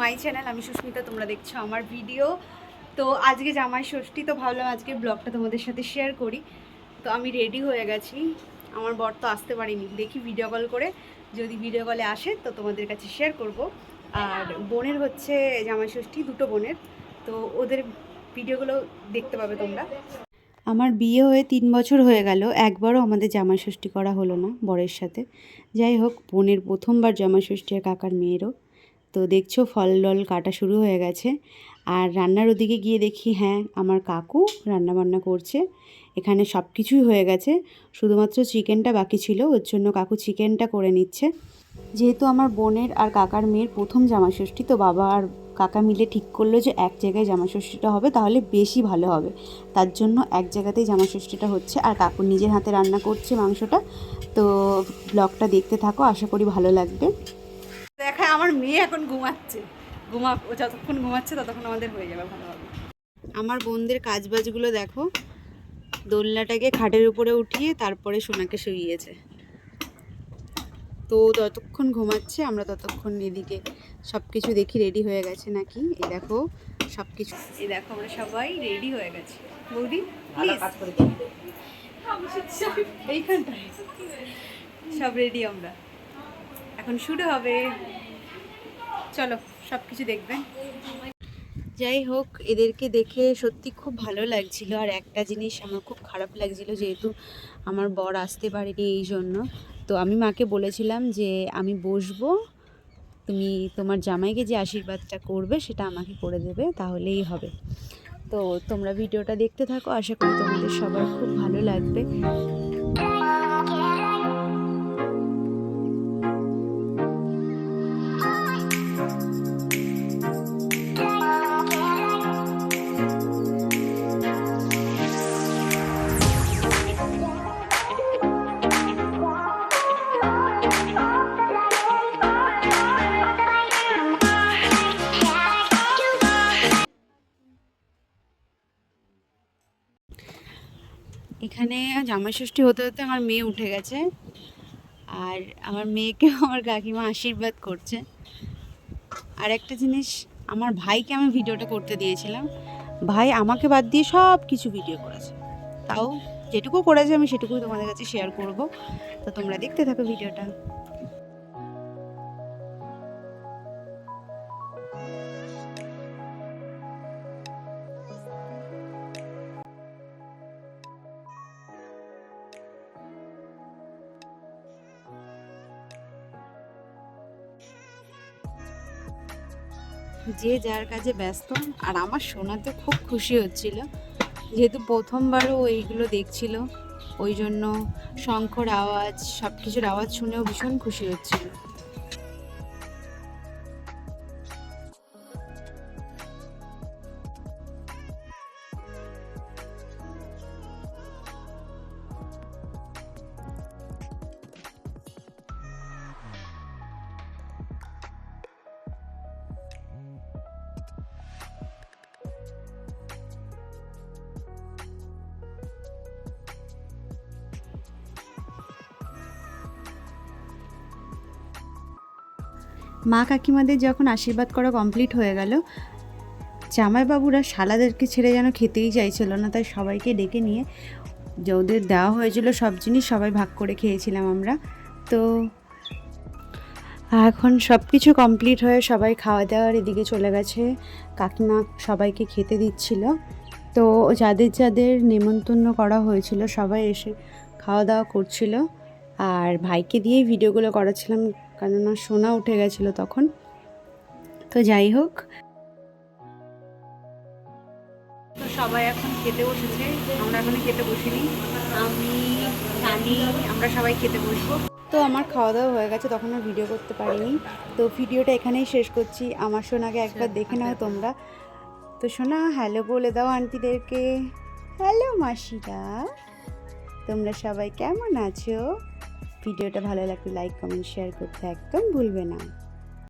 মাই channel আমি সুস্মিতা, তোমরা দেখছ আমার ভিডিও তো আজকে জামাই ষষ্ঠী, তো ভাবলাম আজকে ব্লগটা তোমাদের সাথে শেয়ার করি। তো আমি রেডি হয়ে গেছি। আমার বর তো আসতে পারিনি। দেখি ভিডিও কল করে। যদি ভিডিও কলে আসে, তো তোমাদের কাছে শেয়ার করব। আর বোনের হচ্ছে জামাই ষষ্ঠী, দুটো বোনের। তো ওদের ভিডিওগুলো দেখতে পাবে তোমরা। আমার বিয়ে হয়ে তিন বছর হয়ে গেল। একবারও আমাদের জামাই ষষ্ঠী করা হলো না বরের সাথে। যাই হোক, বোনের প্রথমবার জামাই ষষ্ঠী আর কাকার মেয়েরও। তো দেখছ ফল ডল কাটা শুরু হয়ে গেছে। আর রান্নার ওদিকে গিয়ে দেখি হ্যাঁ আমার কাকু রান্না বান্না করছে। এখানে সব কিছুই হয়ে গেছে, শুধুমাত্র চিকেনটা বাকি ছিল, ওর জন্য কাকু চিকেনটা করে নিচ্ছে। যেহেতু আমার বোনের আর কাকার মেয়ের প্রথম জামাষষ্ঠী, তো বাবা আর কাকা মিলে ঠিক করল যে এক জায়গায় জামাষষ্ঠীটা হবে, তাহলে বেশি ভালো হবে। তার জন্য এক জায়গাতেই জামাষষ্ঠীটা হচ্ছে। আর কাকু নিজের হাতে রান্না করছে মাংসটা, তো ব্লগটা দেখতে থাকো, আশা করি ভালো লাগবে। আমার মেয়ে এখন ঘুমাচ্ছে। ঘুমা ও যতক্ষণ ঘুমাচ্ছে ততক্ষণ আমাদের হয়ে যাবে ভালোভাবে। আমার বোনদের কাজবাজগুলো দেখো। দোলনাটাকে খাটের উপরে উঠিয়ে তারপরে সোনাকে শুইয়েছে। তো যতক্ষণ ঘুমাচ্ছে আমরা ততক্ষণ এদিকে সব কিছু দেখি রেডি হয়ে গেছে নাকি? এই দেখো সব কিছু এই দেখো আমরা সবাই রেডি হয়ে গেছি। বৌদি এইখানটায়। সব রেডি আমরা। এখন শুরু হবে। চলো সব কিছু দেখবেন যাই হোক, এদেরকে দেখে সত্যি খুব ভালো লাগছিল। আর একটা জিনিস আমার খুব খারাপ লাগছিল, যেহেতু আমার বর আসতে পারেনি এই জন্য তো আমি মাকে বলেছিলাম যে, আমি বসবো, তুমি তোমার জামাইকে যে আশীর্বাদটা করবে, সেটা আমাকে করে দেবে, তাহলেই হবে। তো তোমরা ভিডিওটা দেখতে থাকো, আশা করি তোমাদের সবার খুব ভালো লাগবে। এখানে জামাই ষষ্ঠী হতে হতে আমার মেয়ে উঠে গেছে। আর আমার মেয়েকে আমার কাকিমা আশীর্বাদ করছে। আর একটা জিনিস, আমার ভাইকে আমি ভিডিওটা করতে দিয়েছিলাম। ভাই আমাকে বাদ দিয়ে সব কিছু ভিডিও করেছে। তাও যেটুকু করেছে আমি সেটুকুই তোমাদের কাছে শেয়ার করব। তো তোমরা দেখতে থাকো ভিডিওটা। যে যার কাজে ব্যস্ত। আর আমার শোনাতে খুব খুশি হচ্ছিল। যেহেতু প্রথমবারও এইগুলো দেখছিল, ওই জন্য শঙ্খর আওয়াজ সব কিছুর আওয়াজ শুনেও ভীষণ খুশি হচ্ছিল। মা কাকিমাদের যখন আশীর্বাদ করা কমপ্লিট হয়ে গেল, জামাইবাবুরা শালাদেরকে ছেড়ে যেন খেতেই চাইছিল না, তাই সবাইকে ডেকে নিয়ে ওদের দেওয়া হয়েছিল, সব জিনিস সবাই ভাগ করে খেয়েছিলাম আমরা। তো এখন সব কিছু কমপ্লিট হয়ে সবাই খাওয়া দাওয়ার এদিকে চলে গেছে, কাকিমা সবাইকে খেতে দিচ্ছিল। তো যাদের যাদের নেমন্তন্ন করা হয়েছিল সবাই এসে খাওয়া দাওয়া করছিল। আর ভাইকে দিয়েই ভিডিওগুলো করাচ্ছিলাম কেননা সোনা উঠে গেছিল তখন। তো যাই হোক। তো সবাই এখন খেতে বসেছে আমরা এখনও খেতে বসিনি। আমি সানি আমরা সবাই খেতে বসবো। তো আমার খাওয়া দাওয়া হয়ে গেছে তখন আর ভিডিও করতে পারিনি। তো ভিডিওটা এখানেই শেষ করছি। আমার সোনাকে একবার দেখে নাও তোমরা। তো সোনা হ্যালো বলে দাও আন্টিদেরকে হ্যালো মাসিরা। তোমরা সবাই কেমন আছো? ভিডিওটা ভালো লাগলে লাইক কমেন্ট শেয়ার করতে একদম ভুলবে না।